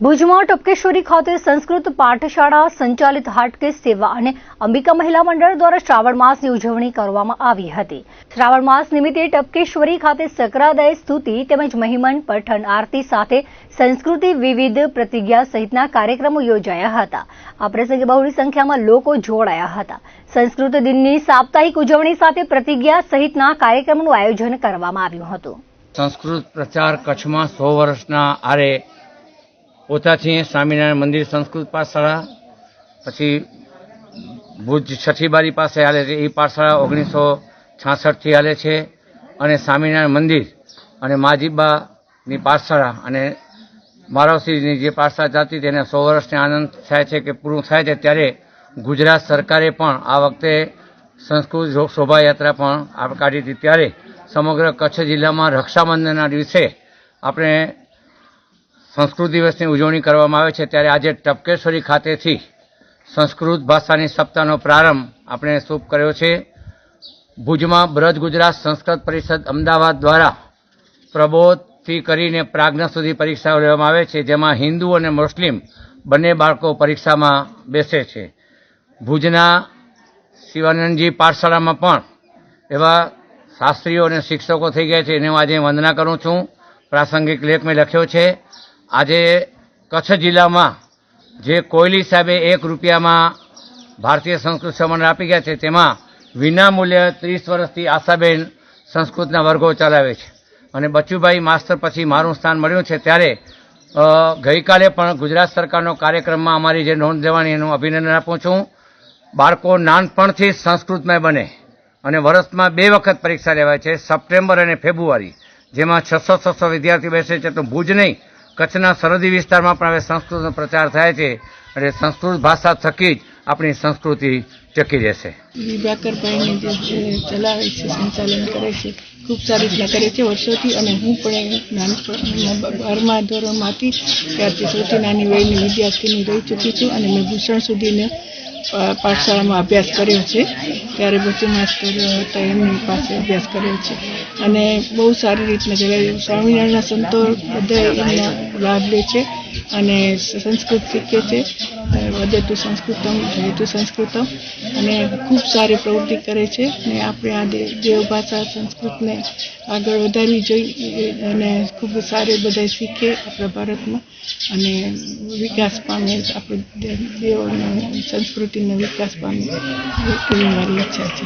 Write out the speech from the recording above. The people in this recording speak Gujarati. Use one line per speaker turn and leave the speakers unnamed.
ભુજમાં ટપકેશ્વરી ખાતે સંસ્કૃત પાઠશાળા સંચાલિત હાટકેશ સેવા અને અંબિકા મહિલા મંડળ દ્વારા શ્રાવણ માસની ઉજવણી કરવામાં આવી હતી. શ્રાવણ માસ નિમિત્તે ટપકેશ્વરી ખાતે સકરાદય સ્તુતિ તેમજ મહિમન પઠન આરતી સાથે સંસ્કૃતિ વિવિધ પ્રતિજ્ઞા સહિતના કાર્યક્રમો યોજાયા હતા. આ પ્રસંગે બહોળી સંખ્યામાં લોકો જોડાયા હતા. સંસ્કૃત દિનની સાપ્તાહિક ઉજવણી સાથે પ્રતિજ્ઞા સહિતના કાર્યક્રમનું આયોજન કરવામાં આવ્યું હતું.
સંસ્કૃત પ્રચાર કચ્છમાં સો વર્ષના આરે પોતાથી સ્વામિનારાયણ મંદિર સંસ્કૃત પાઠશાળા. પછી ભુજ છઠ્ઠીબારી પાસે હાલે છે. એ પાઠશાળા ઓગણીસો છાસઠથી હાલે છે. અને સ્વામિનારાયણ મંદિર અને માજીબાની પાઠશાળા અને મારવસીની જે પાઠશાળા ચાલતી તેને સો વર્ષને આનંદ થાય છે કે પૂરું થાય છે. ત્યારે ગુજરાત સરકારે પણ આ વખતે સંસ્કૃત શોભાયાત્રા પણ કાઢી હતી. ત્યારે સમગ્ર કચ્છ જિલ્લામાં રક્ષાબંધનના દિવસે આપણે સંસ્કૃત દિવસની ઉજવણી કરવામાં આવે છે, ત્યારે આજે ટપકેશ્વરી ખાતેથી સંસ્કૃત ભાષાની સપ્તાહનો પ્રારંભ આપણે શુભ કર્યો છે. ભુજમાં બ્રજ ગુજરાત સંસ્કૃત પરિષદ અમદાવાદ દ્વારા પ્રબોધથી કરીને પ્રાજ્ઞા સુધી પરીક્ષાઓ લેવામાં આવે છે, જેમાં હિન્દુ અને મુસ્લિમ બંને બાળકો પરીક્ષામાં બેસે છે. ભુજના શિવાનંદજી પાઠશાળામાં પણ એવા શાસ્ત્રીઓ અને શિક્ષકો થઈ ગયા છે, એને હું આજે વંદના કરું છું. પ્રાસંગિક લેખ મેં લખ્યો છે. આજે કચ્છ જિલ્લામાં જે કોયલી સાહેબે એક રૂપિયામાં ભારતીય સંસ્કૃત સંબંધ આપી ગયા છે, તેમાં વિનામૂલ્યે ત્રીસ વર્ષથી આશાબેન સંસ્કૃતના વર્ગો ચલાવે છે. અને બચુભાઈ માસ્તર પછી મારું સ્થાન મળ્યું છે. ત્યારે ગઈકાલે પણ ગુજરાત સરકારનો કાર્યક્રમમાં અમારી જે નોંધ લેવાની એનું અભિનંદન આપું છું. બાળકો નાનપણથી જ સંસ્કૃતમય બને અને વર્ષમાં બે વખત પરીક્ષા લેવાય છે, સપ્ટેમ્બર અને ફેબ્રુઆરી, જેમાં છસો છસો વિદ્યાર્થી બેસે છે. તો ભુજ નહીં કચ્છના સરહદી વિસ્તારમાં પણ હવે સંસ્કૃતનો પ્રચાર થાય છે એટલે સંસ્કૃત ભાષા થકી જ આપણી સંસ્કૃતિ ટકી રહેશે.
ચલાવે છે ખૂબ સારી રીતના કરે છે. વર્ષોથી અને હું પણ નાનપણ બારમા ધોરણમાંથી ત્યારથી સૌથી નાની વયની વિદ્યાર્થીની રહી ચૂકી છું અને મેં ભૂષણ સુધીને પાઠશાળામાં અભ્યાસ કર્યો છે. ત્યારે બચુ માસ્તર હતા એમની પાસે અભ્યાસ કર્યો છે. અને બહુ સારી રીતના જગ્યાએ સ્વામિનારાયણના સંતો બધા એમનો લાભ લે છે અને સંસ્કૃત શીખે છે. વધતું સંસ્કૃતમ જયતુ સંસ્કૃતમ. અને ખૂબ સારી પ્રવૃત્તિ કરે છે અને આપણે આ દેવ ભાષા સંસ્કૃતને આગળ વધારવી જોઈએ અને ખૂબ સારી બધા શીખે આપણા ભારતમાં. અને વિકાસ પામે, આપણે દેવનો, સંસ્કૃતિનો વિકાસ પામે એવી મારી ઈચ્છા છે.